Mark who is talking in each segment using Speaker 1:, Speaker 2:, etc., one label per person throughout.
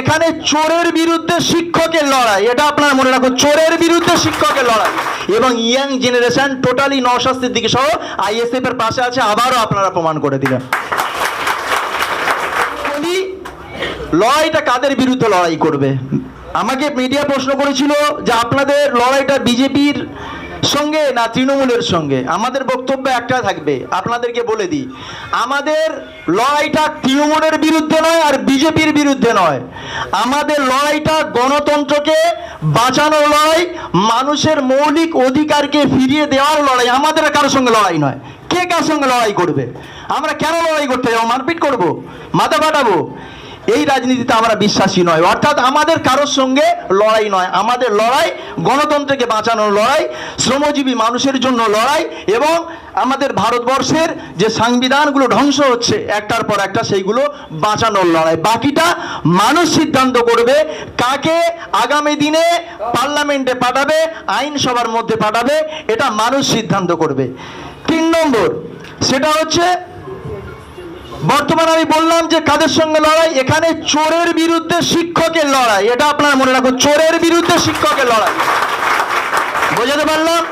Speaker 1: এখানে চোরের বিরুদ্ধে শিক্ষকের লড়াই। এটা আপনারা মনে রাখুন, চোরের বিরুদ্ধে শিক্ষকের লড়াই। এবং ইয়াং জেনারেশন টোটালি নশাস্তির দিকে সহ আইএসএফ এর পাশে আছে, আবারও আপনারা প্রমাণ করে দিলেন। লড়াইটা কাদের বিরুদ্ধে লড়াই করবে? আমাকে মিডিয়া প্রশ্ন করেছিল যে আপনাদের লড়াইটা বিজেপির সঙ্গে না তৃণমূলের সঙ্গে? আমাদের বক্তব্য একটা থাকবে, আপনাদেরকে বলে দিই। আমাদের লড়াইটা তৃণমূলের বিরুদ্ধে নয় আর বিজেপির বিরুদ্ধে নয়। আমাদের লড়াইটা গণতন্ত্রকে বাঁচানোর লড়াই, মানুষের মৌলিক অধিকারকে ফিরিয়ে দেওয়ার লড়াই। আমাদের কারোর সঙ্গে লড়াই নয়। কে কার সঙ্গে লড়াই করবে? আমরা কেন লড়াই করতে যাব? মারপিট করব? মাথা ফাটাবো? এই রাজনীতিতে আমরা বিশ্বাসী নয়। অর্থাৎ আমাদের কারোর সঙ্গে লড়াই নয়। আমাদের লড়াই গণতন্ত্রকে বাঁচানোর লড়াই, শ্রমজীবী মানুষের জন্য লড়াই এবং আমাদের ভারতবর্ষের যে সংবিধানগুলো ধ্বংস হচ্ছে, একটার পর একটা সেইগুলো বাঁচানোর লড়াই। বাকিটা মানুষ সিদ্ধান্ত করবে কাকে আগামী দিনে পার্লামেন্টে পাঠাবে, আইনসভার মধ্যে পাঠাবে, এটা মানুষ সিদ্ধান্ত করবে। তিন নম্বর, সেটা হচ্ছে বর্তমানে আমি বললাম যে কাদের সঙ্গে লড়াই? এখানে চোরের বিরুদ্ধে শিক্ষকের লড়াই। এটা আপনারা মনে রাখুন, চোরের বিরুদ্ধে শিক্ষকের লড়াই। বোঝাতে পারলাম?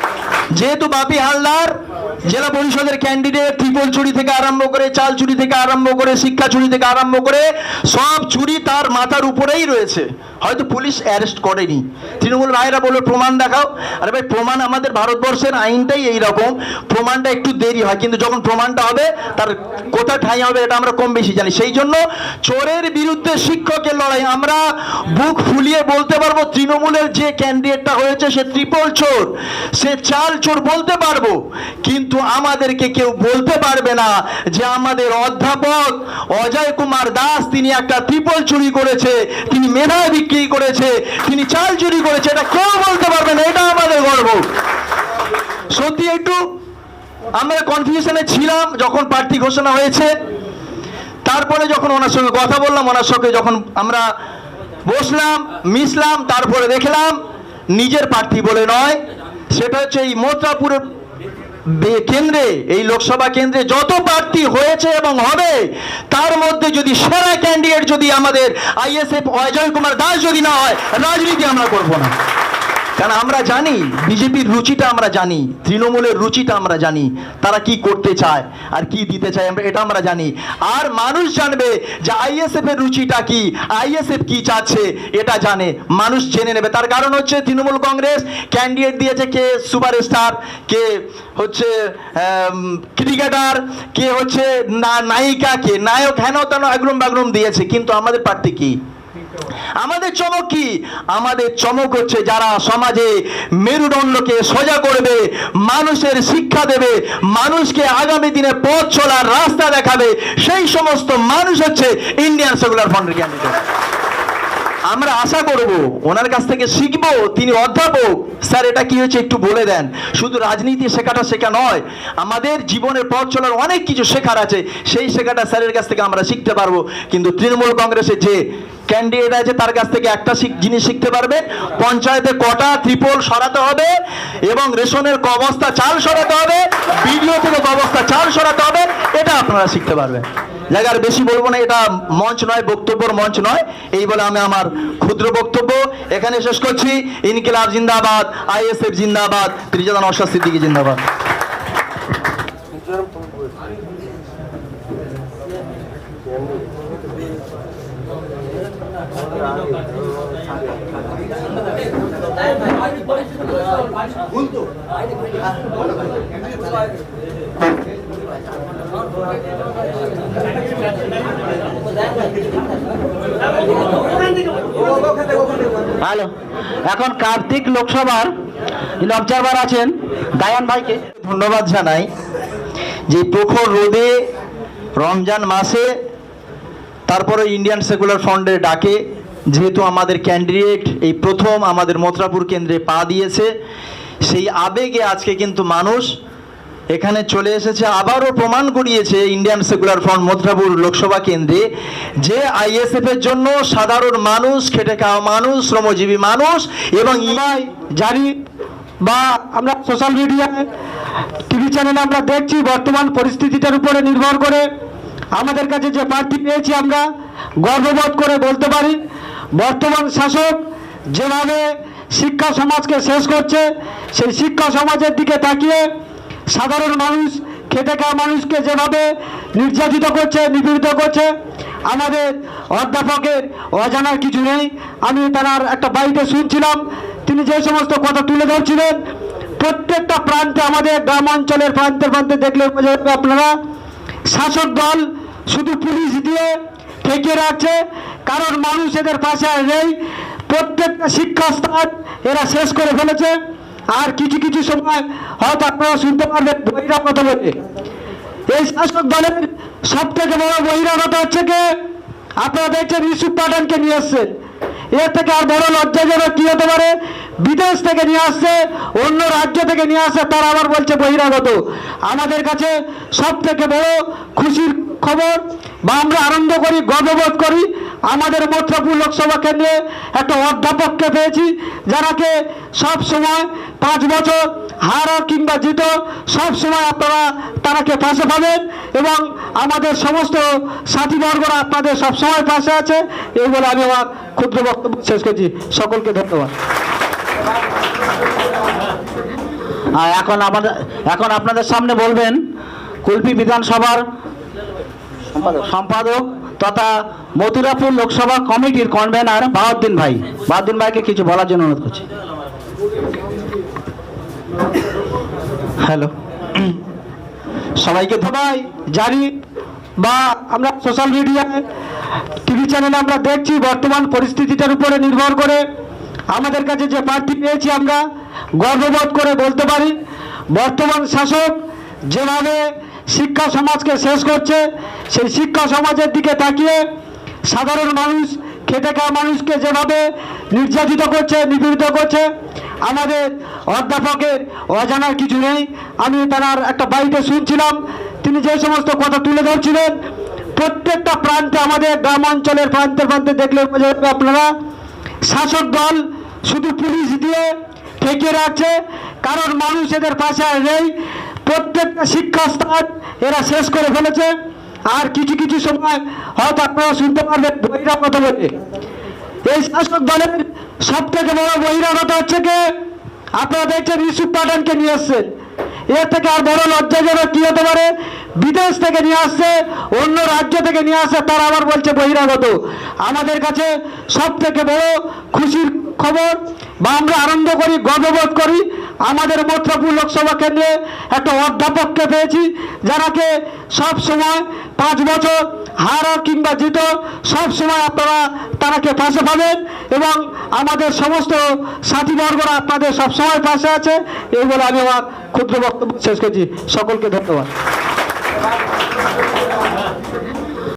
Speaker 1: যেহেতু বাপি হালদার জেলা পরিষদের ক্যান্ডিডেট ত্রিপল চুরি থেকে আরম্ভ করে, চাল চুরি থেকে আরম্ভ করে, শিক্ষা চুরি থেকে আরম্ভ করে, সব চুরি তার মাথার উপরেই রয়েছে। হয়তো পুলিশ অ্যারেস্ট করেনি। তৃণমূল রায়রা বলল প্রমাণ দেখাও। আরে ভাই, প্রমাণ আমাদের ভারতবর্ষের আইনটাই এই রকম প্রমাণটা একটু দেরি হয়, কিন্তু যখন প্রমাণটা হবে, তার কোথায় ঠাঁই হবে এটা আমরা কম বেশি জানি। সেই জন্য চোরের বিরুদ্ধে শিক্ষকের লড়াই। আমরা বুক ফুলিয়ে বলতে পারব, তৃণমূলের যে ক্যান্ডিডেটটা হয়েছে, সে ত্রিপল চোর। সে চাল চোর বলতে পারব কিন্তু আমাদেরকে কেউ বলতে পারবে না যে আমাদের অধ্যাপক অজয় কুমার দাস তিনি একটা ত্রিপল চুরি করেছে, তিনি মেধা বিক্রি করেছে, তিনি চাল চুরি করেছে, এটা কেউ বলতে পারবে না, এটা আমাদের গর্ব। সত্যি একটু, আমরা কনফিউশনে ছিলাম যখন প্রার্থী ঘোষণা হয়েছে। তারপরে যখন ওনার সঙ্গে কথা বললাম, ওনার সঙ্গে যখন আমরা বসলাম, মিশলাম, তারপরে দেখলাম, নিজের প্রার্থী বলে নয়, সেটা হচ্ছে এই মোত্রাপুরের কেন্দ্রে, এই লোকসভা কেন্দ্রে যত প্রার্থী হয়েছে এবং হবে, তার মধ্যে যদি সেরা ক্যান্ডিডেট যদি আমাদের আইএসএফ অজয় কুমার দাস যদি না হয়, রাজনীতি আমরা করব না। কারণ আমরা জানি, বিজেপির রুচিটা আমরা জানি, তৃণমূলের রুচিটা আমরা জানি, তারা কি করতে চায় আর কি দিতে চায় আমরা, এটা আমরা জানি। আর মানুষ জানবে যে আইএসএফ এর রুচিটা কি আইএসএফ কি চাচ্ছে, এটা জানে, মানুষ জেনে নেবে। তার কারণ হচ্ছে তৃণমূল কংগ্রেস ক্যান্ডিডেট দিয়েছে কে সুপারস্টার, কে হচ্ছে ক্রিকেটার, কে হচ্ছে নায়িকা, কে, নায়ক হেন তেন এগ্রুম বাগরুম দিয়েছে, কিন্তু আমাদের প্রার্থী কি? আমাদের চমক কি? আমাদের চমক হচ্ছে যারা সমাজে মেরুদণ্ডকে সোজা করবে, মানুষের শিক্ষা দেবে, মানুষকে আগামী দিনে পথ চলার রাস্তা দেখাবে, সেই সমস্ত মানুষ হচ্ছে ইন্ডিয়ান সেকুলার ফ্রন্টের ক্যান্ডিডেট আমরা আশা করব, ওনার কাছ থেকে শিখব, তিনি অধ্যাপক। স্যার, এটা কি হয়েছে একটু বলে দেন। শুধু রাজনীতি শেখাটা শেখা নয়, আমাদের জীবনের পথ চলার অনেক কিছু শেখার আছে। সেই শেখাটা স্যারের কাছ থেকে আমরা শিখতে পারব। কিন্তু তৃণমূল কংগ্রেসের যে ক্যান্ডিডেট আছে, তার কাছ থেকে একটা জিনিস শিখতে পারবেন পঞ্চায়েতে কটা ত্রিপল সরাতে হবে এবং রেশনের ক বস্তা চাল সরাতে হবে। বিডিও থেকে ক বস্তা চাল সরাতে হবে। এটা আপনারা শিখতে পারবেন। জায়গার বেশি বলব না, এটা মঞ্চ নয়, বক্তব্যর মঞ্চ নয়। এই বলে আমি আমার ক্ষুদ্র বক্তব্য। এখানে শেষ করছি। ইনকিলাব জিন্দাবাদ, আইএসএফ জিন্দাবাদ ত্রিজাদান অশাদ সিদ্দিকি জিন্দাবাদ।
Speaker 2: হ্যালো। এখন কার্তিক লোকসভার যিনি অবজারভার আছেন দায়ান ভাইকে।
Speaker 1: ধন্যবাদ জানাই যে প্রখর রোদে রমজান মাসে তারপরে ইন্ডিয়ান সেকুলার ফ্রন্টের ডাকে, যেহেতু আমাদের ক্যান্ডিডেট এই প্রথম আমাদের মথুরাপুর কেন্দ্রে পা দিয়েছে, সেই আবেগে আজকে কিন্তু মানুষ এখানে চলে এসেছে, আবারও প্রমাণ করিয়েছে Indian secular front Mathurapur Lok Sabha কেন্দ্রে যে আইএসএফ এর জন্য সাধারণ মানুষ, খেটে খাওয়া মানুষ, শ্রমজীবী মানুষ এবং ইমাই
Speaker 2: জারি বা আমরা সোশ্যাল মিডিয়ায় টিভি চ্যানেলে আমরা দেখছি বর্তমান পরিস্থিতিটার উপরে নির্ভর করে। আমাদের কাছে যে প্রার্থী পেয়েছি আমরা, গর্ববোধ করে বলতে পারি, বর্তমান শাসক যেভাবে শিক্ষা সমাজকে শেষ করছে, সেই শিক্ষা সমাজের দিকে তাকিয়ে সাধারণ মানুষ, খেটে খাওয়া মানুষকে যেভাবে নির্যাতিত করছে, নিপীড়িত করছে, আমাদের অধ্যাপকের অজানার কিছু নেই। আমি তার একটা বাড়িতে শুনছিলাম, তিনি যে সমস্ত কথা তুলে ধরছিলেন, প্রত্যেকটা প্রান্তে আমাদের গ্রাম অঞ্চলের প্রান্তে প্রান্তে দেখলে আপনারা শাসক দল শুধু পুলিশ দিয়ে ঠেকিয়ে রাখছে, কারণ মানুষ এদের পাশে নেই। প্রত্যেকটা শিক্ষাস্থান এরা শেষ করে ফেলেছে। আর কিছু কিছু সময় হয়তো আপনারা শুনতে পারবেন, বহিরাগত বলে। এই শাসক দলের সব থেকে বড় বহিরাগত হচ্ছে কে? আপনারা দেখছেন ইউসুফ পাঠানকে নিয়ে এসছেন এর থেকে আর বড় লজ্জাজনক কি হতে পারে? বিদেশ থেকে নিয়ে আসছে, অন্য রাজ্য থেকে নিয়ে আসছে, তারা আবার বলছে বহিরাগত। আমাদের কাছে সব থেকে বড় খুশির খবর বা আমরা আনন্দ করি, গর্ববোধ করি। আমাদের মথুরাপুর লোকসভা কেন্দ্রে একটা অধ্যাপককে পেয়েছি, যারাকে সব সময় পাঁচ বছর হার কিংবা জিত, সব সময় আপনারা তারাকে পাশে পাবেন এবং আমাদের সমস্ত সাথীবর্গরা আপনাদের সব সময় পাশে আছে, এই বলে আমি আমার ক্ষুদ্র বক্তব্য শেষ করছি। সকলকে ধন্যবাদ। এখন আমাদের এখন আপনাদের সামনে বলবেন, কুলপি বিধানসভার সম্পাদক। তথা মথুরাপুর লোকসভা কমিটির কনভেনার বাহাউদ্দিন ভাই। বাহাউদ্দিন ভাইকে কিছু বলার জন্য অনুরোধ করছি। হ্যালো সবাইকে ধন্যবাদ। জানি বা আমরা সোশ্যাল মিডিয়ায় টিভি চ্যানেলে আমরা দেখছি বর্তমান পরিস্থিতিটার উপরে নির্ভর করে আমাদের কাছে যে প্রার্থী পেয়েছি আমরা গর্ববোধ করে বলতে পারি, বর্তমান শাসক যেভাবে শিক্ষা সমাজকে শেষ করছে। সেই শিক্ষা সমাজের দিকে তাকিয়ে সাধারণ মানুষ, খেটে খাওয়া মানুষকে যেভাবে নির্যাতিত করছে, নিপীড়িত করছে, আমাদের অধ্যাপকের অজানার কিছু নেই। আমি তার একটা বাড়িতে শুনছিলাম, তিনি যে সমস্ত কথা তুলে ধরছিলেন, প্রত্যেকটা প্রান্তে আমাদের গ্রাম অঞ্চলের প্রান্তে প্রান্তে দেখলে আপনারা, শাসক দল শুধু পুলিশ দিয়ে ঠেকিয়ে রাখছে, কারণ মানুষ এদের পাশে আর নেই। প্রত্যেকটা শিক্ষাস্থান এরা শেষ করে ফেলেছে। আর কিছু কিছু সময় হয়তো আপনারা শুনতে পারবেন বহিরাগত বলে। এই শাসক দলের সব থেকে বড় বহিরাগত হচ্ছে কে? আপনারা দেখছেন ইউসুফ পাঠানকে নিয়ে এসছেন এর থেকে আর বড় লজ্জাজনক কি হতে পারে? বিদেশ থেকে নিয়ে আসছে, অন্য রাজ্য থেকে নিয়ে আসছে, তারা আবার বলছে বহিরাগত। আমাদের কাছে সব থেকে বড় খুশির খবর বা আমরা আনন্দ করি, গর্ববোধ করি, আমাদের মথুরাপুর লোকসভা কেন্দ্রে একটা অধ্যাপককে পেয়েছি, যারাকে সব সময় পাঁচ বছর হার কিংবা জিত, সব সময় আপনারা তারাকে পাশে পাবেন এবং আমাদের সমস্ত সাথীবর্গরা আপনাদের সব সময় পাশে আছে, এই বলে আমি আমার ক্ষুদ্র বক্তব্য শেষ করছি। সকলকে ধন্যবাদ।